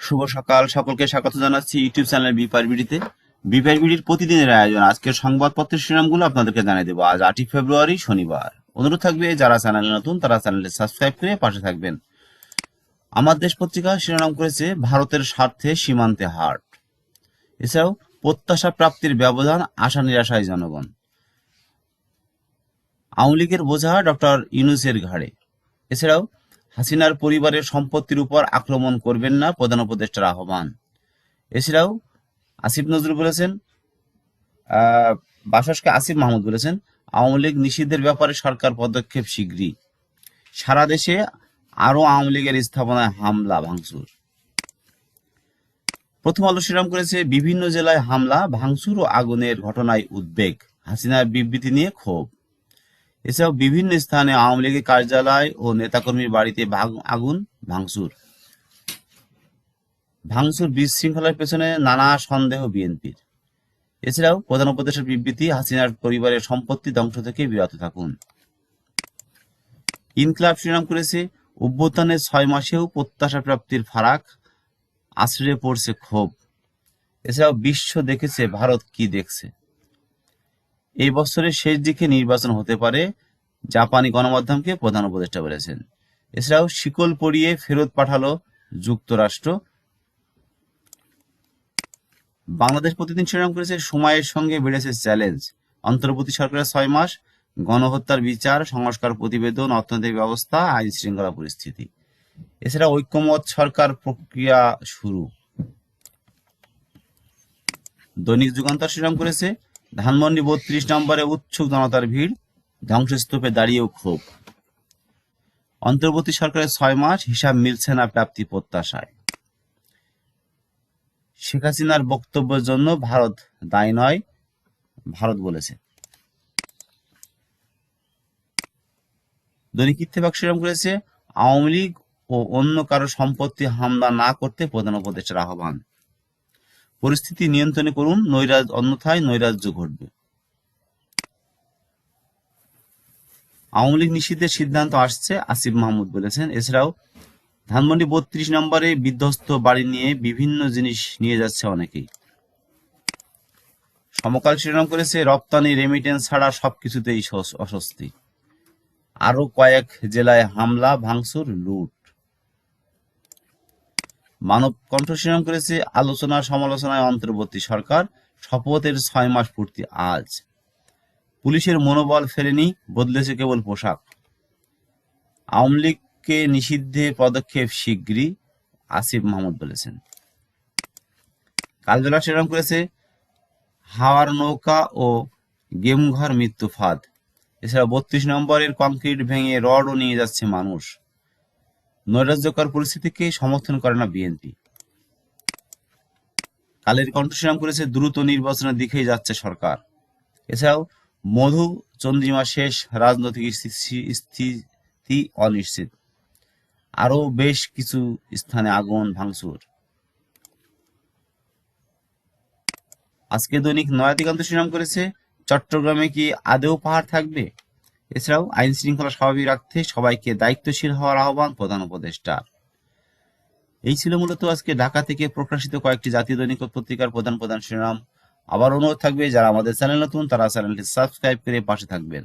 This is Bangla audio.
শুভ সকাল। সকলকে স্বাগত জানাচ্ছি ইউটিউব চ্যানেল বিপার বিডিতে বিপার বিডির প্রতিদিনের আয়োজন। আজকের সংবাদপত্রের শিরোনামগুলো আপনাদেরকে জানিয়ে দেবো। আজ আটই ফেব্রুয়ারি, শনিবার। অনুরোধ থাকবে, যারা চ্যানেলে নতুন, তারা চ্যানেলটি সাবস্ক্রাইব করে পাশে থাকবেন। আমার দেশ পত্রিকা শিরোনাম করেছে, ভারতের স্বার্থে সীমান্তে হাট। এছাড়াও, প্রত্যাশা প্রাপ্তির ব্যবধান আশা নিরাশায় জনগণ। আওয়ামী লীগের বোঝা ডক্টর ইউনুসের ঘাড়ে। এছাড়াও হাসিনার পরিবারের সম্পত্তির উপর আক্রমণ করবেন না প্রধান উপদেষ্টার আহ্বান। এছাড়াও আসিফ নজরুল বলেছেন বাসসকে আসিফ মাহমুদ বলেছেন, আওয়ামী লীগ নিষিদ্ধের ব্যাপারে সরকার পদক্ষেপ শীঘ্রই। সারা দেশে আরও আওয়ামী লীগের স্থাপনায় হামলা ভাঙচুর। প্রথম আলো শিরাম করেছে, বিভিন্ন জেলায় হামলা, ভাঙচুর ও আগুনের ঘটনায় উদ্বেগ। হাসিনার বিবৃতি নিয়ে ক্ষোভ। এছাড়াও বিভিন্ন স্থানে আওয়ামী লীগের কার্যালয় ও নেতাকর্মীর বাড়িতে আগুন, ভাঙচুর। ভাঙচুর বিশৃঙ্খলার পেছনে নানা সন্দেহ বিএনপির। এছাড়াও প্রধান উপদেশের বিবৃতি, হাসিনার পরিবারের সম্পত্তি ধ্বংস থেকে বিরত থাকুন। ইনকলাব শিরোনাম করেছে, অভ্যুত্থানের ছয় মাসেও প্রত্যাশা প্রাপ্তির ফারাক আশ্রয়ে পড়ছে ক্ষোভ। এছাড়াও বিশ্ব দেখেছে, ভারত কি দেখছে। এই বছরের শেষ দিকে নির্বাচন হতে পারে। জাপানি গণমাধ্যমকে প্রধান উপদেষ্টা বলেছেন। এছাড়াও শিকল পরিয়ে ফেরত পাঠালো যুক্তরাষ্ট্র। বাংলাদেশ প্রতিদিন শিরোনাম করেছে, সময়ের সঙ্গে বেড়েছে চ্যালেঞ্জ। অন্তর্বর্তী সরকারের ছয় মাস, গণহত্যার বিচার, সংস্কার প্রতিবেদন, অর্থনৈতিক ব্যবস্থা, আইন শৃঙ্খলা পরিস্থিতি। এছাড়া ঐক্যমত সরকার প্রক্রিয়া শুরু। দৈনিক যুগান্তর শিরোনাম করেছে ধানমন্ডি বত্রিশ নম্বরে উৎসুক জনতার ভিড়, ধ্বংসস্তূপে দাঁড়িয়েও ক্ষোভ। অন্তর্বর্তী সরকারের ছয় মাস, হিসাব মিলছে না প্রাপ্তি প্রত্যাশায়। শেখ হাসিনার বক্তব্যের জন্য ভারত দায়ী নয়, ভারত বলেছে। দৈনিক ইত্তেফাক শিরোনাম করেছে, আওয়ামী লীগ ও অন্য কারও সম্পত্তি হামলা না করতে প্রধান উপদেষ্টার আহ্বান। পরিস্থিতি নিয়ন্ত্রণে করুন, নৈরাজ অন্যথায় নৈরাজ্য ঘটবে। আওয়ামী লীগ নিষিদ্ধের সিদ্ধান্ত আসছে, আসিফ মাহমুদ বলেছেন। এছাড়াও ধানমন্ডি বত্রিশ নম্বরে বিধ্বস্ত বাড়ি নিয়ে বিভিন্ন জিনিস নিয়ে যাচ্ছে অনেকেই। সমকাল শিরোনাম করেছে, রপ্তানি রেমিটেন্স ছাড়া সবকিছুতেই অস্বস্তি। আরও কয়েক জেলায় হামলা, ভাঙচুর, লুট। মানব কণ্ঠ করেছে আলোচনা সমালোচনায় অন্তর্বর্তী সরকার। শপথের ছয় মাস পূর্তি আজ। পুলিশের মনোবল ফেরেনি বদলেছে কেবল পোশাক। আওয়ামী লীগকে নিষিদ্ধে পদক্ষেপ শিগগিরই আসিফ মাহমুদ বলেছেন। কালবেলা শিরোনাম করেছে, হাওয়ার নৌকা ও গেমঘর মৃত্যু ফাঁদ। এছাড়া বত্রিশ নম্বরের কংক্রিট ভেঙে রডও নিয়ে যাচ্ছে মানুষ। নৈরাজ্যকর পরিস্থিতিকে সমর্থন করে না বিএনপি। কালের কণ্ঠশীরাম করেছে দ্রুত নির্বাচনের দিকেই যাচ্ছে সরকার। এছাড়াও মধু চন্দ্রিমা শেষ রাজনৈতিক স্থিতি- অনিশ্চিত। আরও বেশ কিছু স্থানে আগুন ভাঙচুর। আজকে দৈনিক নয়াদিগন্ত শিরাম করেছে, চট্টগ্রামে কি আদেও পাহাড় থাকবে? এছাড়াও আইন শৃঙ্খলা স্বাভাবিক রাখতে সবাইকে দায়িত্বশীল হওয়ার আহ্বান প্রধান উপদেষ্টার এই ছিল মূলত আজকে ঢাকা থেকে প্রকাশিত কয়েকটি জাতীয় দৈনিক পত্রিকার প্রধান প্রধান শিরোনাম। আবার অনুরোধ থাকবে, যারা আমাদের চ্যানেল নতুন, তারা চ্যানেলটি সাবস্ক্রাইব করে পাশে থাকবেন।